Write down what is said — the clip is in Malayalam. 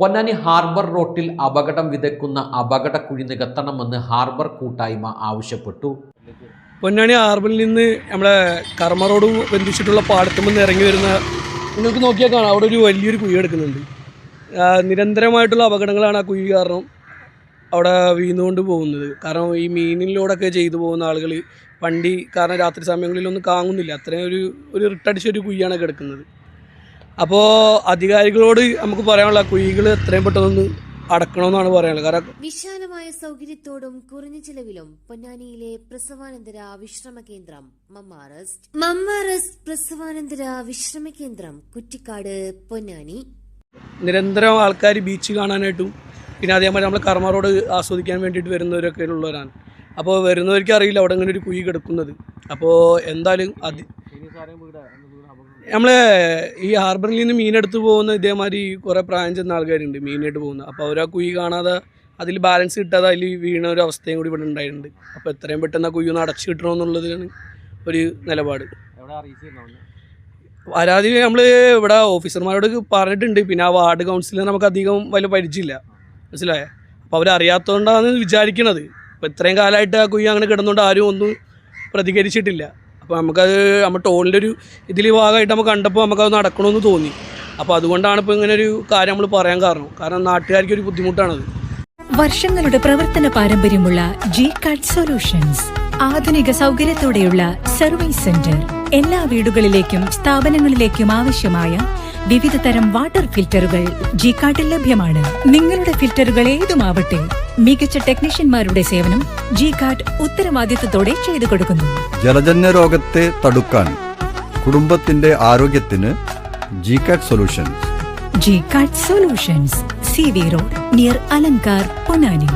പൊന്നാനി ഹാർബർ റോട്ടിൽ അപകടം വിതയ്ക്കുന്ന അപകടക്കുഴി നികത്തണമെന്ന് ഹാർബർ കൂട്ടായ്മ ആവശ്യപ്പെട്ടു. പൊന്നാനി ഹാർബറിൽ നിന്ന് നമ്മളെ കർമ്മ റോഡ് ബന്ധിച്ചിട്ടുള്ള പാടത്തുമ്പോൾ ഇറങ്ങി വരുന്ന നിങ്ങൾക്ക് നോക്കിയാൽ കാണാം. അവിടെ ഒരു വലിയൊരു കുഴി എടുക്കുന്നുണ്ട് നിരന്തരമായിട്ടുള്ള അപകടങ്ങളാണ് ആ കുഴി കാരണം അവിടെ വീണുകൊണ്ട് പോകുന്നത്. കാരണം ഈ മീനിലൂടെയൊക്കെ ചെയ്തു പോകുന്ന ആളുകൾ വണ്ടി കാരണം രാത്രി സമയങ്ങളിലൊന്നും കാങ്ങുന്നില്ല. അത്രയും ഒരു ഒരു റിട്ടടിച്ചൊരു കുഴിയാണ് കിടക്കുന്നത്. അപ്പോൾ അധികാരികളോട് നമുക്ക് പറയാനുള്ള കുഴികൾ എത്രയും പെട്ടെന്ന് അടക്കണമെന്നാണ് പറയാനുള്ളത്. കാരണം വിശാലമായ സൗകര്യത്തോടും കുറഞ്ഞ ചിലവിലും പൊന്നാനിയിലെ പ്രസവാനന്തര വിശ്രമ കേന്ദ്രം മമ്മാറസ്റ്റ്. മമ്മാറസ്റ്റ് പ്രസവാനന്തര വിശ്രമ കേന്ദ്രം കുറ്റിക്കാട് പൊന്നാനി. നിരന്തരം ആൾക്കാർ ബീച്ച് കാണാനായിട്ടും പിന്നെ അതേമാതിരി നമ്മൾ കർമ്മ റോഡ് ആസ്വദിക്കാൻ വേണ്ടിയിട്ട് വരുന്നവരൊക്കെ ഉള്ളവരാണ് അപ്പോൾ വരുന്നവർക്ക് അറിയില്ല അവിടെ ഇങ്ങനെ ഒരു കുഴി കിടക്കുന്നത്. അപ്പോൾ എന്തായാലും അത് നമ്മൾ ഈ ഹാർബറിൽ നിന്ന് മീനെടുത്ത് പോകുന്ന ഇതേമാതിരി കുറേ പ്രായം ചെന്ന ആൾക്കാരുണ്ട് മീനായിട്ട് പോകുന്നത് അപ്പോൾ അവർ ആ കുഴി കാണാതെ അതിൽ ബാലൻസ് കിട്ടാതെ അതിൽ വീണ ഒരു അവസ്ഥയും കൂടി ഇവിടെ ഉണ്ടായിട്ടുണ്ട്. അപ്പോൾ എത്രയും പെട്ടെന്ന് ആ കുഴി ഒന്ന് അടച്ചു കിട്ടണമെന്നുള്ളതിലാണ് ഒരു നിലപാട്. പരാതി നമ്മൾ ഇവിടെ ഓഫീസർമാരോട് പറഞ്ഞിട്ടുണ്ട്. പിന്നെ ആ വാർഡ് കൗൺസിലർ നമുക്ക് അധികം വലിയ പരിചയമില്ല. മനസ്സിലായേ? അപ്പോൾ അവരറിയാത്തതുകൊണ്ടാണ് വിചാരിക്കണത്. അപ്പോൾ ഇത്രയും കാലമായിട്ട് ആ കുഴി അങ്ങനെ കിടന്നുകൊണ്ട് ആരും ഒന്നും പ്രതികരിച്ചിട്ടില്ല. അപ്പോൾ നമുക്കത് നമ്മൾ ടോളിന്റെ ഒരു ഇതിൽ ഭാഗമായിട്ട് നമുക്ക് കണ്ടപ്പോൾ നമുക്കത് നടക്കണമെന്ന് തോന്നി. അപ്പോൾ അതുകൊണ്ടാണ് ഇപ്പോൾ ഇങ്ങനെ ഒരു കാര്യം നമ്മൾ പറയാൻ കാരണം. കാരണം നാട്ടുകാർക്ക് ഒരു ബുദ്ധിമുട്ടാണത്. വർഷങ്ങളുടെ പ്രവർത്തന പാരമ്പര്യമുള്ള ജി കാർഡ് സൊല്യൂഷൻസ് ആധുനിക സൗകര്യത്തോടെയുള്ള സർവീസ് സെന്റർ. എല്ലാ വീടുകളിലേക്കും സ്ഥാപനങ്ങളിലേക്കും ആവശ്യമായ വിവിധ തരം വാട്ടർ ഫിൽറ്ററുകൾ ജി കാർഡിൽ ലഭ്യമാണ്. നിങ്ങളുടെ ഫിൽറ്ററുകൾ ഏതുമാവട്ടെ മികച്ച ടെക്നീഷ്യന്മാരുടെ സേവനം ജി കാർഡ് ഉത്തരവാദിത്തത്തോടെ ചെയ്തു കൊടുക്കുന്നു. ജലജന്യ രോഗത്തെ തടുക്കാൻ കുടുംബത്തിന്റെ ആരോഗ്യത്തിന് G card solutions G card solutions C V road near Alankar Ponnani